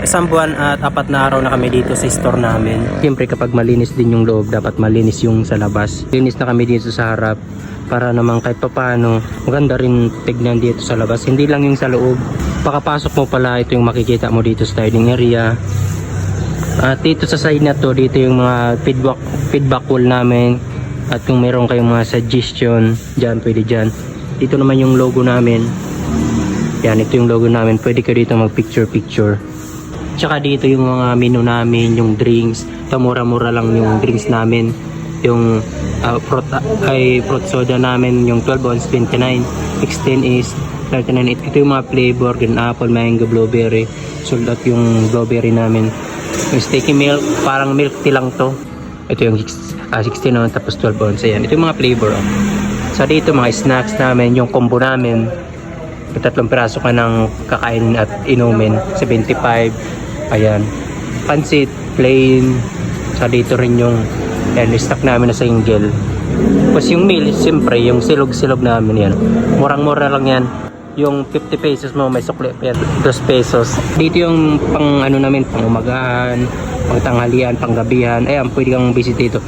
isang buwan at apat na araw na kami dito sa store namin. Siyempre kapag malinis din yung loob, dapat malinis yung sa labas. Linis na kami dito sa harap para naman kahit papano maganda rin tignan dito sa labas. Hindi lang yung sa loob. Pakapasok mo pala, ito yung makikita mo dito sa dining area. At dito sa side na to, dito yung mga feedback, feedback wall namin. At kung meron kayong mga suggestion, dyan, pwede dyan. Dito naman yung logo namin. Yan, ito yung logo namin. Pwede kayo dito mag picture picture. Tsaka dito yung mga menu namin, yung drinks. Ito mura-mura lang yung drinks namin. Yung uh, fruit, ay, fruit soda namin, yung 12 ounce 29. 16 is 39. Ito yung mga flavor, green apple, mango, blueberry. Sold out yung blueberry namin. Yung sticky milk, parang milk tea lang to. Ito yung uh, 16 ounce tapos 12 ounce. Ayan. Ito yung mga flavor. Oh. So dito mga snacks namin, yung combo namin. Tatlong piraso ka ng kakain at inumin. 75. Ayan. Pansit, plain. Sa dito rin yung yan, stock namin na single. Tapos yung meal, siyempre, yung silog-silog namin yan. Murang-mura lang yan. Yung 50 pesos mo, may sukli pa yan. 2 pesos. Dito yung pang ano namin, pang umagahan, pang tanghalian, pang gabihan. Ayan, pwede kang visit dito.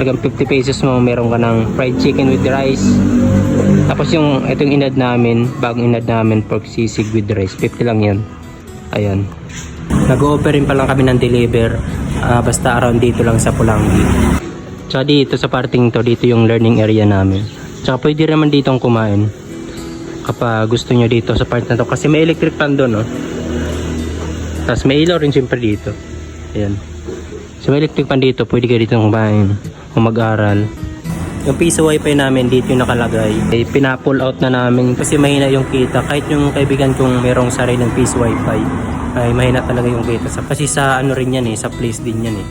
Talagang 50 pesos mo, meron ka ng fried chicken with rice. Tapos yung, ito yung inad namin, bagong inad namin, pork sisig with rice. 50 lang yan. Ayan. Nag-offer rin pa lang kami ng deliver. ah, basta around dito lang sa Pulangi. Tsaka dito sa parting to, dito yung learning area namin. Tsaka pwede naman ditong kumain. Kapag gusto nyo dito sa part na to. Kasi may electric fan doon, no? Tapos may ilaw rin siyempre dito. Ayan. So may electric fan dito, pwede kayo dito kumain. Kung mag-aral. Yung piso wifi namin dito yung nakalagay. Eh, pina-pull out na namin kasi mahina yung kita. Kahit yung kaibigan kong merong sariling piso wifi, ay mahina talaga yung kita. Sa, kasi sa ano rin yan eh, sa place din yan eh.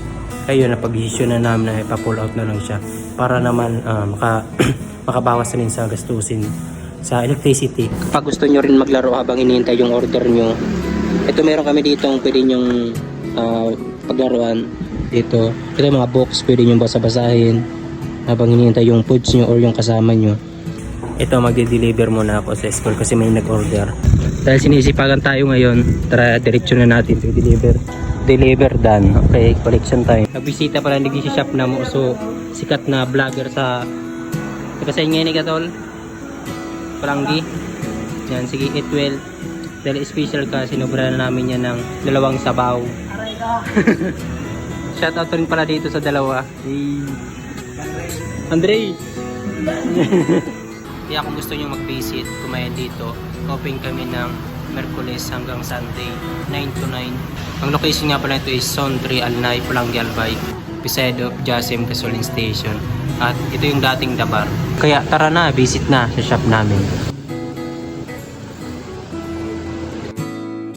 Kaya yun, napag-issue na namin na ipa-pull out na lang siya. Para naman ah, maka, makabawas rin sa gastusin sa electricity. Kapag gusto nyo rin maglaro habang iniintay yung order nyo, ito meron kami dito pwede nyong ah, paglaruan dito. Ito mga box, pwede nyo basa-basahin habang hinihintay yung foods nyo or yung kasama nyo. Ito, magde-deliver muna ako sa school kasi may nag-order. Dahil sinisipagan tayo ngayon, tara diretso na natin to deliver. Deliver done. Okay, collection time. Nagbisita pala hindi si shop na mo so sikat na vlogger sa sa inyo ni Katol? Palanggi? Yan, sige, eat well. Dahil special ka, sinubra na namin yan ng dalawang sabaw. Shoutout rin pala dito sa dalawa. Hey. Andre! Kaya kung gusto nyo mag-visit, kumain dito, open kami ng Merkules hanggang Sunday, 9 to 9. Ang location nga pala ito is Zone 3 Alnay, Pulangi Albay, beside of Jasim Gasoline Station. At ito yung dating Dabar. Kaya tara na, visit na sa shop namin.